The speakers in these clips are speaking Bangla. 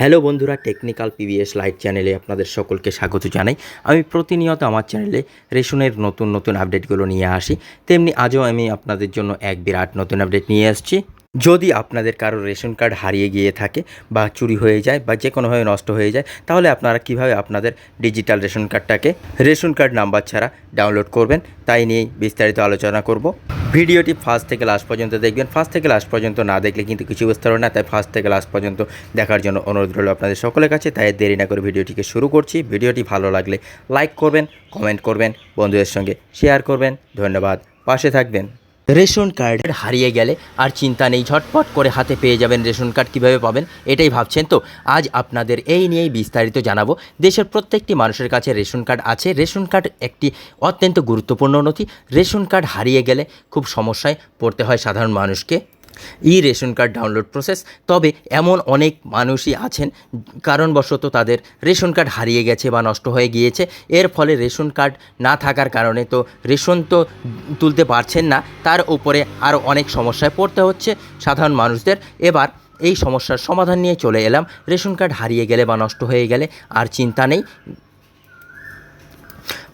হ্যালো বন্ধুরা, টেকনিক্যাল পিভিএস লাইট চ্যানেলে আপনাদের সকলকে স্বাগত জানাই। আমি প্রতিনিয়ত আমার চ্যানেলে রেশনের নতুন নতুন আপডেটগুলো নিয়ে আসি। তেমনি আজও আমি আপনাদের জন্য এক বিরাট নতুন আপডেট নিয়ে আসছি। যদি আপনাদের কারও রেশন কার্ড হারিয়ে গিয়ে থাকে বা চুরি হয়ে যায় বা যে কোনোভাবে নষ্ট হয়ে যায়, তাহলে আপনারা কীভাবে আপনাদের ডিজিটাল রেশন কার্ডটাকে রেশন কার্ড নাম্বার ছাড়া ডাউনলোড করবেন? তাই নিয়েই বিস্তারিত আলোচনা করব। ভিডিওটি ফার্স্ট থেকে লাস্ট পর্যন্ত দেখবেন। ফার্স্ট থেকে লাস্ট পর্যন্ত না দেখলে কিন্তু কিছু বুঝতে পারবেন না। তাই ফার্স্ট থেকে লাস্ট পর্যন্ত দেখার জন্য অনুরোধ রইল আপনাদের সকলের কাছে। তাই দেরি না করে ভিডিওটিকে শুরু করছি। ভিডিওটি ভালো লাগলে লাইক করবেন, কমেন্ট করবেন, বন্ধুদের সঙ্গে শেয়ার করবেন। ধন্যবাদ। পাশে থাকবেন। Ration card. হারিয়ে গেলে আর চিন্তা নেই, ঝটপট করে হাতে পেয়ে যাবেন রেশন কার্ড, কীভাবে পাবেন এটাই ভাবছেন তো? আজ আপনাদের এই নিয়েই বিস্তারিত জানাব। দেশের প্রত্যেকটি মানুষের কাছে রেশন কার্ড আছে। রেশন কার্ড একটি অত্যন্ত গুরুত্বপূর্ণ নথি। রেশন কার্ড হারিয়ে গেলে খুব সমস্যায় পড়তে হয় সাধারণ মানুষকে। E ration card download process. তবে এমন অনেক মানুষই আছেন, কারণবশত তাদের রেশন কার্ড হারিয়ে গেছে বা নষ্ট হয়ে গিয়েছে। এর ফলে রেশন কার্ড না থাকার কারণে তো রেশন তো তুলতে পারছেন না। তার উপরে আরও অনেক সমস্যায় পড়তে হচ্ছে সাধারণ মানুষদের। এবার এই সমস্যার সমাধান নিয়ে চলে এলাম। রেশন কার্ড হারিয়ে গেলে বা নষ্ট হয়ে গেলে আর চিন্তা নেই।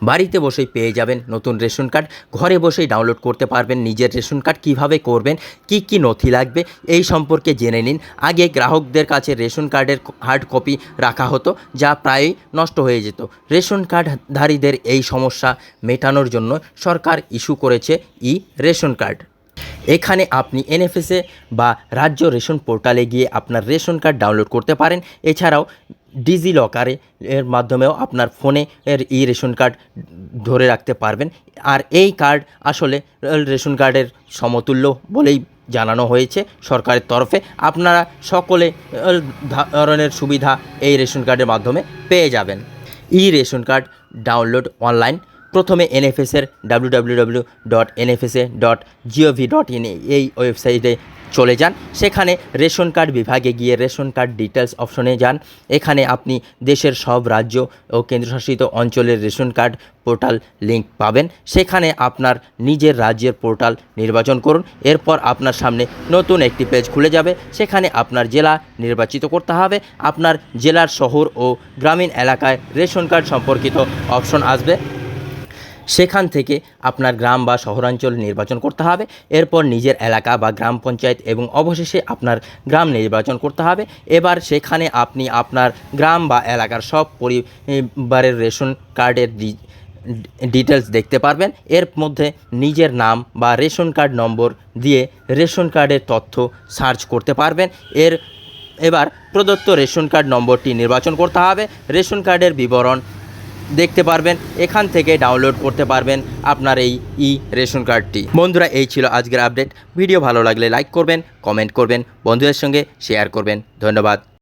বাড়িতে বসেই পেয়ে যাবেন নতুন রেশন কার্ড। ঘরে বসেই ডাউনলোড করতে পারবেন নিজের রেশন কার্ড, কীভাবে করবেন, কি কি নথি লাগবে, এই সম্পর্কে জেনে নিন। আগে গ্রাহকদের কাছে রেশন কার্ডের হার্ড কপি রাখা হতো, যা প্রায়ই নষ্ট হয়ে যেত। রেশন কার্ডধারীদের এই সমস্যা মেটানোর জন্য সরকার ইস্যু করেছে ই রেশন কার্ড। এখানে আপনি এনএফএসে বা রাজ্য রেশন পোর্টালে গিয়ে আপনার রেশন কার্ড ডাউনলোড করতে পারেন। এছাড়াও ডিজি লকারে এর মাধ্যমেও আপনার ফোনে এর ই রেশন কার্ড ধরে রাখতে পারবেন। আর এই কার্ড আসলে রেশন কার্ডের সমতুল্য বলেই জানানো হয়েছে সরকারের তরফে। আপনারা সকলে ধরনের সুবিধা এই রেশন কার্ডের মাধ্যমে পেয়ে যাবেন। E ration card download online প্রথমে এনএফএসের W W W dot NFSA dot GOV dot in এই ওয়েবসাইটে চলে যান। সেখানে রেশন কার্ড বিভাগে গিয়ে রেশন কার্ড ডিটেলস অপশনে যান। এখানে আপনি দেশের সব রাজ্য ও কেন্দ্রশাসিত অঞ্চলের রেশন কার্ড পোর্টাল লিঙ্ক পাবেন। সেখানে আপনার নিজের রাজ্যের পোর্টাল নির্বাচন করুন। এরপর আপনার সামনে নতুন একটি পেজ খুলে যাবে। সেখানে আপনার জেলা নির্বাচিত করতে হবে। আপনার জেলার শহর ও গ্রামীণ এলাকায় রেশন কার্ড সম্পর্কিত অপশন আসবে। সেখান থেকে আপনার গ্রাম বা শহরাঞ্চল নির্বাচন করতে হবে। এরপর নিজের এলাকা বা গ্রাম পঞ্চায়েত এবং অবশেষে আপনার গ্রাম নির্বাচন করতে হবে। এবার সেখানে আপনি আপনার গ্রাম বা এলাকার সব পরিবারের রেশন কার্ডের ডিটেলস দেখতে পারবেন। এর মধ্যে নিজের নাম বা রেশন কার্ড নম্বর দিয়ে রেশন কার্ডের তথ্য সার্চ করতে পারবেন। এর, এবার প্রদত্ত রেশন কার্ড নম্বরটি নির্বাচন করতে হবে। রেশন কার্ডের বিবরণ দেখতে পারবেন, এখান থেকে ডাউনলোড করতে পারবেন আপনার এই ই রেশন কার্ডটি বন্ধুরা, এই ছিল আজকের আপডেট ভিডিও ভালো লাগলে লাইক করবেন কমেন্ট করবেন, বন্ধুদের সঙ্গে শেয়ার করবেন। ধন্যবাদ।